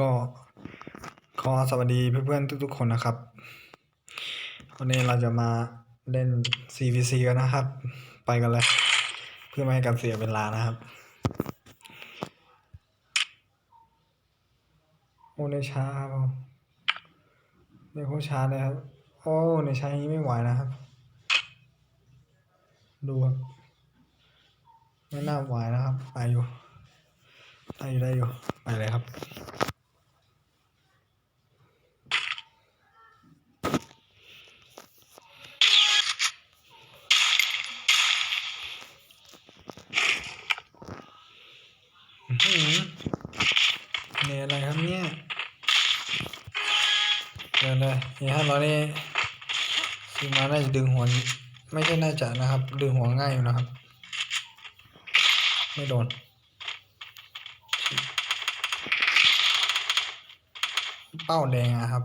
ก็ขอสวัสดีเพื่อนๆทุกๆคนนะครับ วันนี้เราจะมาเล่น CVC กันนะครับ ไปกันเลย เพื่อไม่ให้การเสียเวลานะครับ โอ้ในช้าครับในโคช้าเลยครับ โอ้ในช้าอย่างนี้ไม่ไหวนะครับ ดูครับไม่น่าไหวนะครับไปอยู่ได้อยู่ได้อยู่ไปเลยครับ หือเนี่ยอะไรครับเนี่ยเดี๋ยวเลยนี่ห้าร้อยนี่ซื้อมาน่าจะดึงหัวไม่ใช่น่าจะนะครับ ดึงหัวง่ายอยู่นะครับ ไม่โดนเป้าแดงอะครับ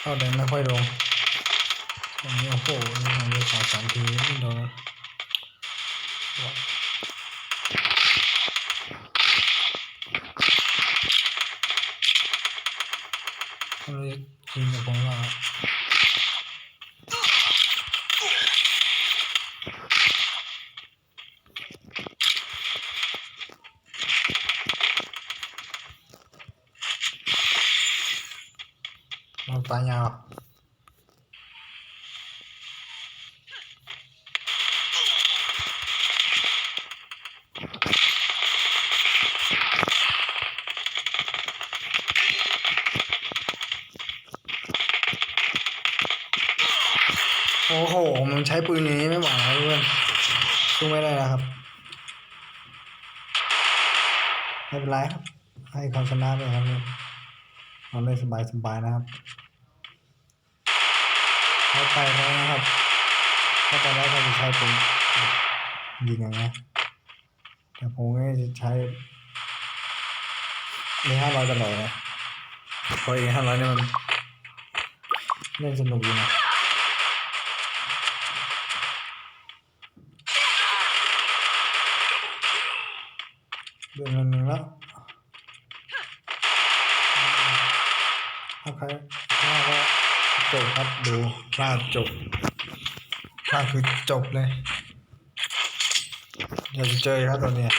เป้าแดงไม่ค่อยโดนอันนี้โอ้โหนี่ผมจะขอสามทีไม่โดน เขาเลยยิงกับผมว่าเราตายยาวโอ้โห มัน ใช้ปืนอย่างนี้ไม่ไหวนะเพื่อนสู้ไม่ได้นะครับไม่เป็นไรครับ ให้เขาชนะไปครับเนี่ยเราเล่นสบายสบายๆนะครับเข้าไปแล้วนะครับเข้าไปแล้วก็จะใช้ปืนยิงอย่างเงี้แต่ผมก็จะใช้เอห้าร้อยตลอดนะเพราะเอห้าร้อยเนี่ยมันเล่นสนุกดีนะ เดือนละหนึ่งแล้ว ถ้าใครถ้าจบครับดูพลาดจบพลาดคือจบเลยอยากจะเจอครับตอนเนี้ย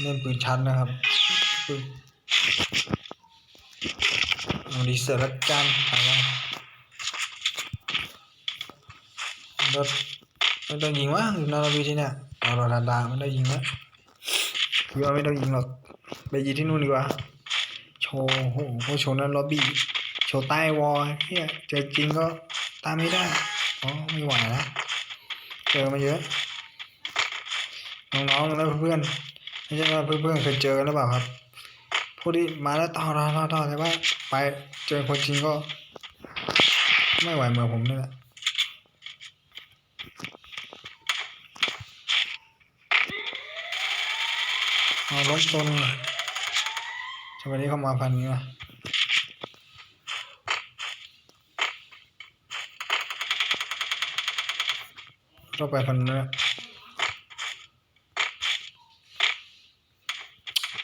เล่นปืนชั้นนะครับปืนเอาดีเสร็จแล้วกันไปแล้วรถไม่ต้องยิงวะอยู่นาราบีที่เนี่ยเราดาดาไม่ได้ยิงแล้วคือว่าไม่ต้องยิงหรอกไปยิงที่นู่นดีกว่า โชว์โหพวกโชว์นั้นล็อบบี้โชว์ใต้วอลเฮียเจอจริงก็ตามไม่ได้อ๋อไม่ไหวนะเจอมาเยอะน้องๆและเพื่อนไม่ใช่ว่าเพื่อนๆเคยเจอกันหรือเปล่าครับพวกที่มาแล้วต่อต่อต่อต่อแต่ว่าไปเจอคนจริงก็ ไม่ไหวเหมือนผมนี่แหละเอาล้มต้นส วัสดีเข้ามาพันนี้นะเราไปพันนี้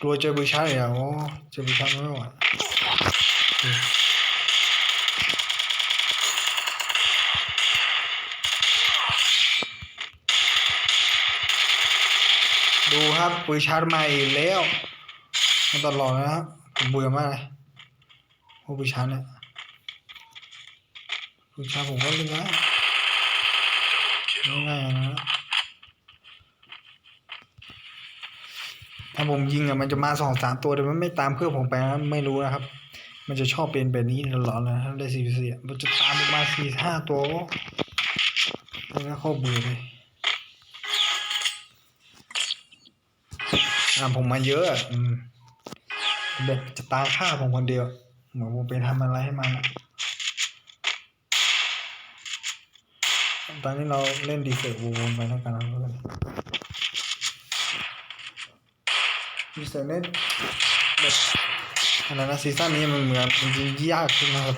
กลัวเจอบูชาเลยอะโอ้เจอบูชาไม่ไหวดูครับปุยชาร์มาอีกแล้ว มาตลอดนะครับผมเบื่อมากเลยโอ้ปุยชาร์จเนี่ยปุยชาร์จผมก็เล่นง่ายง่ายๆนะถ้าผมยิงอะมันจะมาสองสามตัวแต่มันไม่ตามเพื่อนผมไปนะไม่รู้นะครับ มันจะชอบเป็นแบบนี้ตลอดเลยนะถ้าได้ซีซีอะมันจะตามมมาสี่ห้าตัวแล้วก็เข้าเบื่อเลยอ่าผมมาเยอะอืม แบบจะตายฆ่าผมคนเดียวเหมือนผมไปทำอะไรให้มันตอนนี้เราเล่นดีเซลวนไปแล้วกันนะเพื่อนดีเซลเล่นแบบอะไรนซีซั่นนี้มันเหมือนมันยิงยากขึ้นนะครับ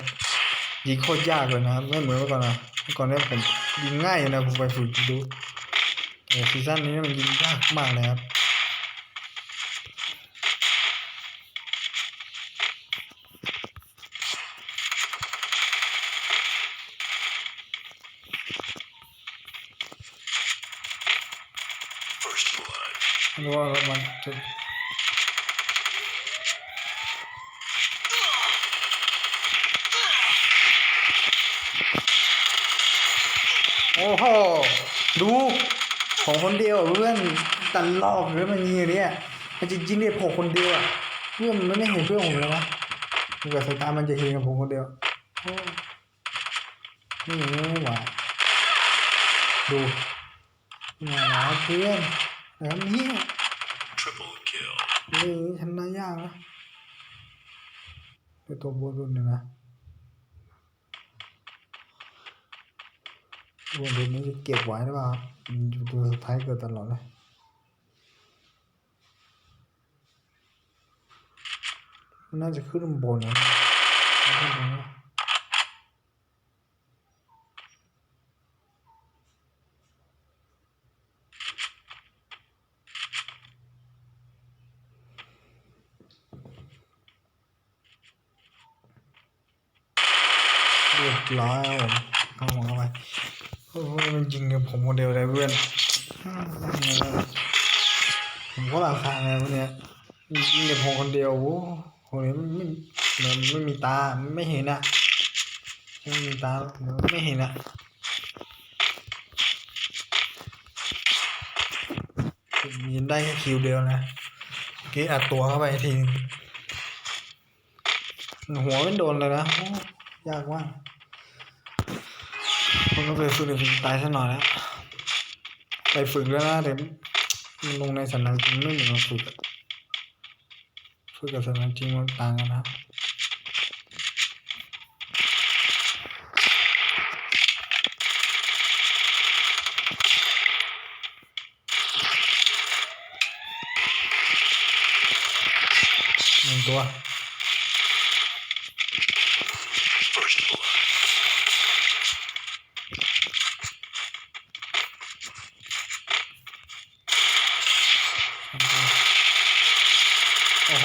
ยิงโคตรยากเลยนะครับไม่เหมือนเมื่อก่อนนะเมื่อก่อนเนี่ยผมยิงง่ายนะผมไปฝึกดูแต่ซีซั่นนี้มันยิงยากมากเลยครับ ไม่รู้ว่ามันโอ้โห ดู ของคนเดียวเพื่อนตันลอกหรือมันมีอย่างเนี้ยมันจะยิงได้ผมคนเดียวอะเพื่อนมันไม่เห็นเพื่อนผมเลยนะดูกับสายตามันจะเห็นกับผมคนเดียวโอ้นี่ไม่ไหวดูนี่นเพื่อน แล้วนี่ Triple kill. นี่ชนะยากนะไปตัวบนรุ่นหนึ่งนะบนรุ่นนี้จะเก็บไว้หรือเปล่าอยู่ตัวสุดท้ายเกิดตลอดเลยน่าจะขึ้นบนนะขึ้นบนนะเร้อยครับผมเข้าหัวเข้าไปโอ้โหมันยิงกับผมคนเดียวเลยเพื่อน ผมก็ราคาไงพวกเนี้ยยิงกับผมคนเดียวโอ้โหคนนี้มันไม่ไม่มีตาไม่เห็นอะไม่มีตาไม่เห็นอะยิงได้แค่คิวเดียวนะเมื่อกี้อัดตัวเข้าไปทีหัวไม่โดนเลยนะ ยากมาก มันก็ไปฝึกในฝึกตายซะหน่อยแล้วไปฝึกแล้วนะแต่ลงในสนามจริงไม่เหมือนฝึกฝึกกับสนามจริงมันต่างกันนะหนึ่งตัว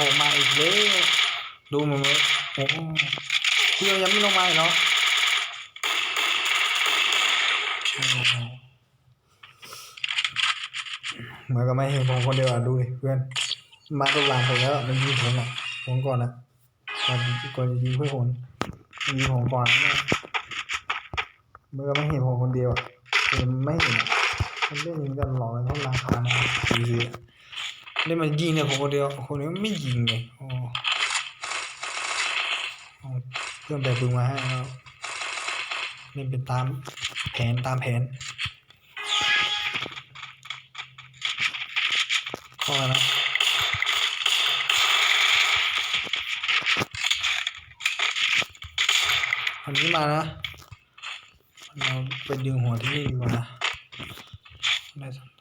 โอ้โหมาอีกแล้วดูมันเลยโอ้โหพี่เรายังไม่ลงมาอีกเนาะโอ้โหเหมือนกับไม่เห็นผมคนเดียวอะดูดิเพื่อน มาตรงหลังผมแล้วมันยิงผมอะผมก่อนนะก่อนก่อนจะยิงเพื่อนผมมันยิงผมก่อนนะเหมื่อนกับไม่เห็นผมคนเดียวอะคือไม่เห็นอะมันเล่นยิงกันหลอกเลยเขาราคานะดีๆ อะนี่มันยิงเนี่ยผมคนเดียวคนนี้ไม่ยิงเลยโอ้เอเพื่อนแบบปืนมาให้แล้วนี่เป็นตามแผนตามแผนเข้ามานะอันนี้มานะเราไปดึงหัวที่นี่ดีกว่านะได้สัก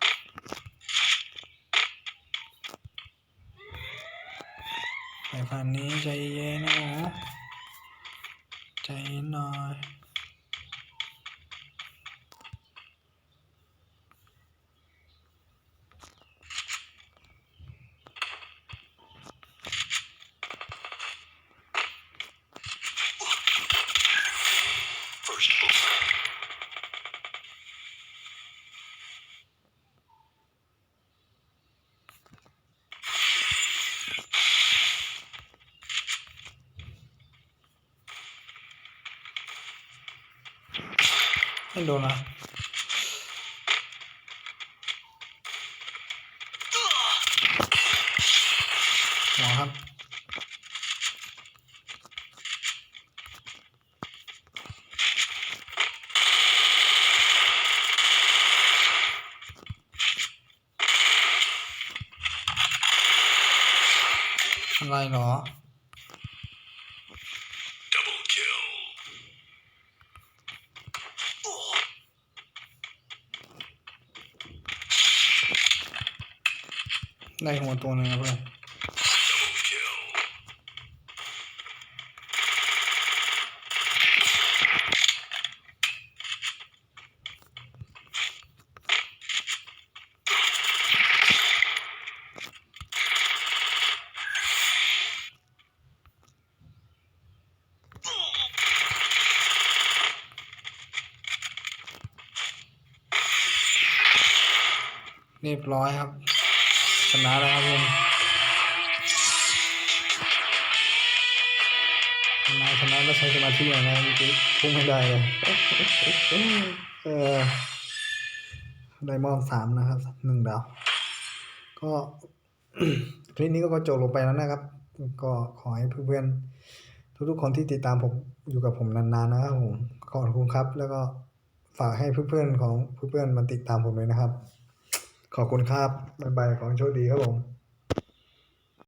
ไปฝั่งนี้ใจเย็นนะหมูใจเย็นหน่อย ไม่โดนนะหมอครับอะไรเหรอ ได้หัวตัวนึงนะเพื่อนเรียบร้อยครับ ชนะแล้วครับผมชนะชนะแล้วใช้สมาธิหน่อยนะเมื่อกี้พุ่งไม่ได้เลยเออไดมอนสามนะครับหนึ่งดาว ก็คลิปนี้ก็จบลงไปแล้วนะครับ ก็ขอให้เพื่อนๆทุกๆคนที่ติดตามผมอยู่กับผมนานๆนะครับผมขอบคุณครับ แล้วก็ฝากให้เพื่อนๆของเพื่อนๆมาติดตามผมเลยนะครับ ขอบคุณครับบ๊ายบายของโชคดีครับผม